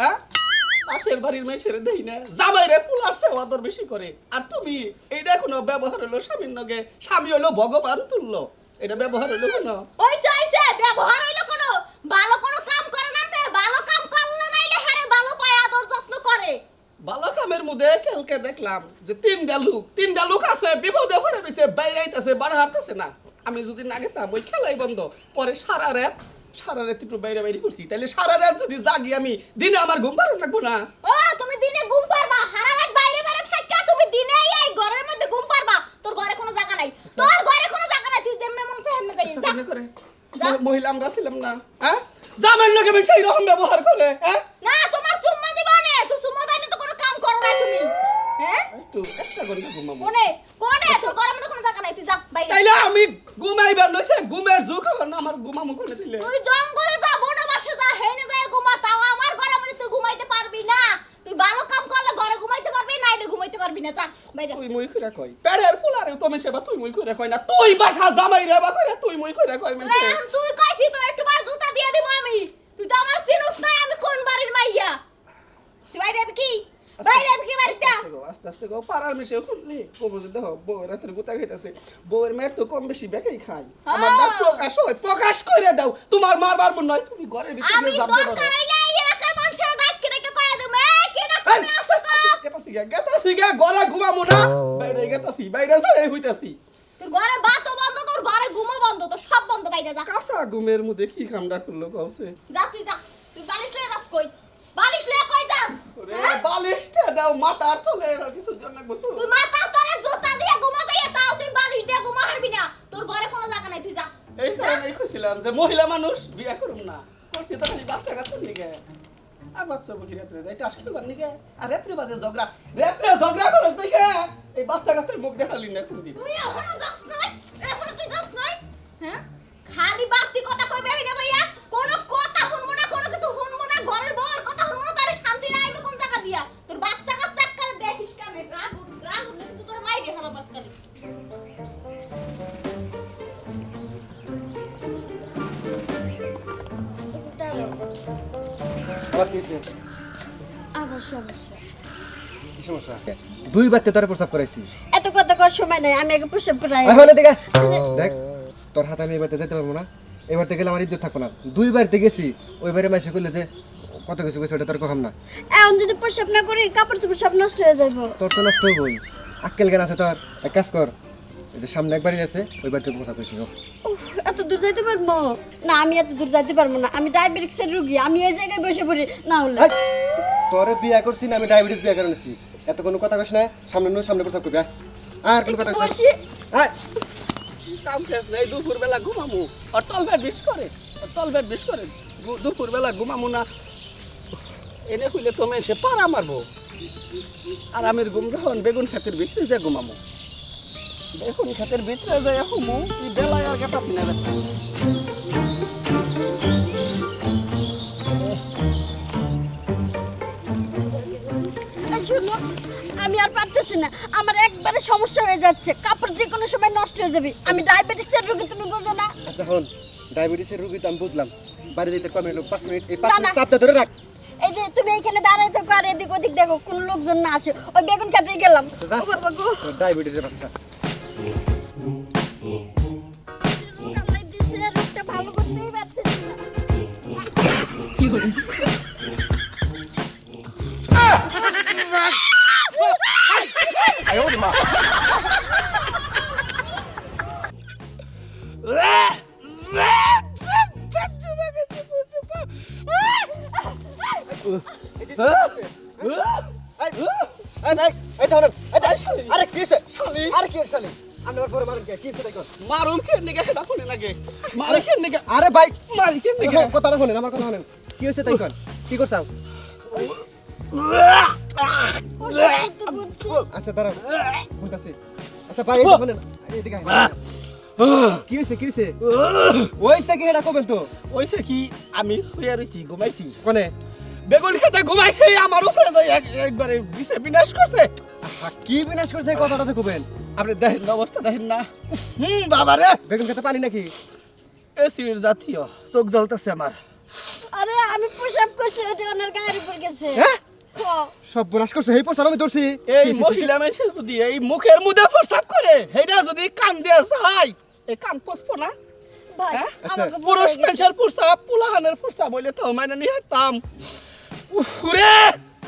হ্যাঁ? পাশের বাড়ির মেয়ে ছেড়ে দেই না। জামাই রে পুলার সেবা তোর বেশি করে। আর তুমি এইটা কোনো ব্যবহার হলো স্বামীর নগে। স্বামী হলো ভগবান তুললো এটা ব্যবহার হলো কোনো? ওই চাইছে ব্যবহার হইল কোনো? ভালো কোনো কাম করে না তে ভালো কাম করলে নাইলে হারে ভালো পায় আদর যত্ন করে। ভালো কামের মধ্যে কালকে দেখলাম যে তিনটা লোক তিনটা লোক আছে বিপদে পড়ে রয়েছে বাইরে আইতাছে বাড়া হাঁটতেছে না। আমি যদি না গেতাম ওই খেলাই বন্ধ। পরে সারা রাত সারা রাত একটু বাইরে বাইরে করছি তাহলে সারা রাত যদি জাগি আমি দিনে আমার ঘুম পারো লাগবো না? ও তুমি দিনে ঘুম পারবা সারা রাত বাইরে বাইরে থাকা তুমি দিনে এই ঘরের মধ্যে ঘুম পারবা তোর ঘরে কোনো জায়গা নাই। তোর ঘরে কোনো জায়গা নাই। তুই যেমনে মন চায় এমনে যাই আচ্ছা, যা। করে। মহিলা আমরা ছিলাম না হ্যাঁ? জামাই লোকে বেশি এইরকম ব্যবহার করে হ্যাঁ? না তোমার সুম্মা দিবা না। তুই সুম্মা দাইনি তো কোনো কাম করো না তুমি। হ্যাঁ? একটু একটা ঘণ্টা ঘুমাবো। কোনে? কোনে? তোর ঘরের মধ্যে কোনো জায়গা নাই তুই যা বাইরে। তাইলে আমি ঘুমাইবার নইছে ঘুমের জোক হলো আমার ঘুমামু করে দিলে। তুই জঙ্গলে যা বনবাসে যা হেনে যায় ঘুমা তাও আমার ঘরে মধ্যে তুই ঘুমাইতে পারবি না। তুই ভালো কাম করলে ঘরে ঘুমাইতে পারবি না ঘুমাইতে পারবি না। যা বাইরে। তুই মুই করে কই পেড়ের ফুলারে তুমি সেবা তুই মুই করে কই না। তুই বাসা জামাই রে বা কইরা তুই মুই করে কই মানে তুই কইছি তোর একটু বার জুতা দিয়ে দিব আমি তুই তো আমার চিনুস নাই আমি কোন বাড়ির মাইয়া তুই বাইরে যাবি কি বাইরে যাবি কি বাড়িতে আস্তে আস্তে গো পাড়ার মিশে কবু যে দেখো বউ রাতের গুতা খাইতেছে। বউয়ের মেয়ের তো কম বেশি বেকাই খাই। আমার হ্যাঁ। না প্রকাশ হয় প্রকাশ করে দাও। তোমার মারবার বোন নয় তুমি ঘরের ভিতরে আমি যাবে দেব? গে না। বাইরে গেতাছি বাইরে যাই হইতাছি। তোর ঘরে ভাতও বন্ধ তোর ঘরে ঘুমও বন্ধ তোর সব বন্ধ বাইরে যা। কাঁচা ঘুমের মধ্যে কি কামড়া করল কওছে যা তুই যা তুই বালিশ লয়ে যাস কই? বালিশ বালিশটা দাও মাথার তলে এরা কিছু জন লাগবে তো। তুই মাথার তলে জুতা দিয়ে ঘুমা যাইয়া তাও তুই বালিশ দিয়ে ঘুমা হারবি না। তোর ঘরে কোনো জায়গা নাই তুই যা। এই কারণেই যে মহিলা মানুষ বিয়া করুম না। করছি তো খালি বাচ্চা কাচ্চার নিগে আর বাচ্চা বুকি রাত্রে যাই টাস খেলবার নিগে আর রাত্রে বাজে ঝগড়া। রাত্রে ঝগড়া করস দেখে। এই বাচ্চা কাচ্চার মুখ দেখালি না কোনদিন। তুই এখনও যাস নাই? আবার কি হয়েছে? আবার সমস্যা। কি সমস্যা? দুই বারতে তোরে প্রস্তাব করাইছি। এত কথা কর সময় নাই আমি আগে প্রসব করাই। এখন দেখা দেখ তোর হাতে আমি এবারতে যেতে পারব না। এবারতে গেলে আমার ইজ্জত থাকব না। দুই বারতে গেছি ওই বারে মাসে করলে যে কত কিছু গেছে ওটা তোর না। এখন যদি প্রসব না করি কাপড় চোপড় সব নষ্ট হয়ে যাব তোর তো নষ্ট হইবই। আক্কেল জ্ঞান আছে তোর। এক কাজ কর এই যে সামনে একবারই আছে ওই বাড়িতে কথা কইছি হোক উফ, এত দূর যাইতে পারব? না আমি এত দূর যাইতে পারব না। আমি ডায়াবেটিক্সের রুগী আমি এই জায়গায় বসে পড়ি না হলে। তোরে বিয়া করছি না আমি ডায়াবেটিস বিয়া করে নিছি। এত কোনো কথা কইস না সামনে নো সামনে প্রস্তাব করবি আর কোনো কথা। বসি। আয়। কাম শেষ নাই দুপুর বেলা ঘুমামু। আর তল ভেট বিষ করে আর তল ভেট বিষ করে দুপুর বেলা ঘুমামু না। এনে হইলে তো সে পারা মারবো। আর আমির ঘুম যখন বেগুন খাতের ভিতরে যে ঘুমামু। বেগুন খাতের ভিতরে যায় হুমু এই বেলায় আর গেতাছি না দেখতে এই শোনো, আমি আর পারতেছি না। আমার একবারে সমস্যা হয়ে যাচ্ছে। কাপড় যে কোনো সময় নষ্ট হয়ে যাবে। আমি ডায়াবেটিক্সের রোগী তুমি বোঝো না। আচ্ছা হন ডায়াবেটিসের রুগী তো আমি বুঝলাম। বাড়ি যেতে কমে লোক পাঁচ মিনিট এই পাঁচ মিনিট। চাপটা ধরে রাখ। এই যে তুমি এখানে দাঁড়াই থাকো আর এদিক ওদিক দেখো কোন লোকজন না আসে। ওই বেগুন খেতেই গেলাম। আচ্ছা, ডায়াবেটিসের বাচ্চা। আরে কি হইছে? আরে কি শালি? কে? কি আরে ভাই কথাটা শোনেন আমার কথা শোনেন। কি হয়েছে তাই করছাও। আচ্ছা দাঁড়াও। আচ্ছা ভাই শোনেন এদিকে কি হয়েছে কি হয়েছে? ওইছে কি এটা কবেন তো? ওইসে কি? আমি রইছি ঘুমাইছি। কোনে? বেগুন খেতে ঘুমাইছে আমার উপরে যাই এক- একবারে দিছে বিনাশ করছে। কি বিনাশ করছে কথাটা তো কবেন? আপনি দেখেন না অবস্থা দেখেন না। হুম বাবা রে বেগুন খেতে পানি নাকি? এসির জাতীয় চোখ জ্বলতেছে আমার। আরে আমি প্রসাব করছি ওটা ওনার গায়ে পায়ের উপর গেছে। হ্যাঁ? সব বোনাস করছে এই পয়সা আমি ধরছি। এই মহিলা মানুষ যদি এই মুখের মধ্যে প্রস্তাব করে সেটা যদি কান দিয়ে যায় এই কান পচবো না? হ্যাঁ? আচ্ছা, পুরুষ মানুষের প্রস্তাব পুলাহানের প্রস্তাব বলে তো মানে নিয়ে হাঁটতাম। উফরে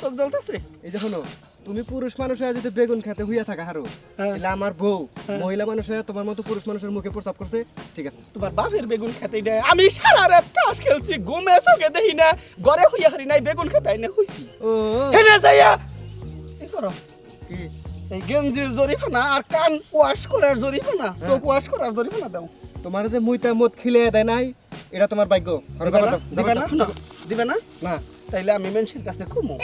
চোখ জ্বলতেছে। এই যে শোনো তুমি পুরুষ মানুষ হয়ে যদি বেগুন খেতে হইয়া থাকা হারো হ্যাঁ। তাহলে আমার বউ মহিলা মানুষ হয়ে তোমার মতো পুরুষ মানুষের মুখে প্রস্তাব করছে ঠিক আছে। তোমার বাপের বেগুন খেতে দেয় আমি সারা রাত তাস খেলছি ঘুমে চোখে দেখি না ঘরে হইয়া হারি নাই বেগুন খেতে না হইছি। ও। হেরে যাইয়া এই করো। কি? এই গেঞ্জির জরিফানা আর কান ওয়াশ করার জরিফানা চোখ ওয়াশ করার জরিফানা দাও। তোমার যে মুইতা মত খিলে দেয় নাই এটা তোমার ভাগ্য। দিবে না? দিবে না? না। তাইলে আমি মানুষের কাছে কমু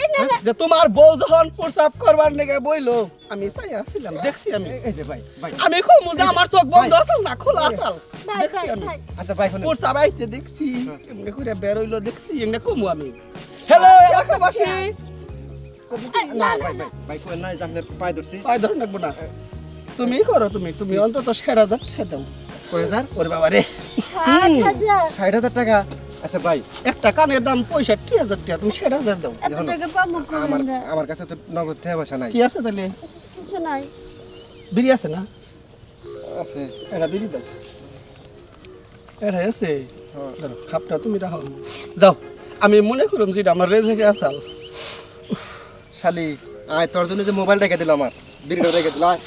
যে তোমার বউ যখন প্রস্তাব করবার লেগে বইলো আমি চাই আসছিলাম দেখছি আমি। এই- যে ভাই আমি কমু যে আমার চোখ বন্ধ আসাল না খোলা আসাল দেখছি আমি। আচ্ছা ভাই শুনুন। প্রস্তাব আইতে দেখছি এমনি করে বেরোইলো দেখছি এমনি কমু আমি। হ্যালো এলাকাবাসী না ভাই ভাই ভাই কোন নাই জানলে পাই ধরছি। পায়ে ধরে রাখব না। তুমি করো তুমি তুমি অন্তত ষাট হাজার টাকা দাও। কয় হাজার? ওরে বাবা রে ষাট হাজার টাকা। আচ্ছা ভাই একটা কানের দাম পঁয়ষট্টি হাজার টাকা তুমি ষাট হাজার দাও। আমার আমার কাছে তো নগদ টাকা পয়সা নাই। কি আছে তাহলে? কিছু নাই। বিড়ি আছে না? আছে। এটা বিড়ি দাও। এটা আছে? হ্যাঁ। খাপটা তুমি রাখো। যাও আমি মনে করলাম যে আমার রেজেকে আসাল। শালি আয় তোর জন্য যে মোবাইল রেখে দিল আমার। বিড়িটা রেখে দিল আয়।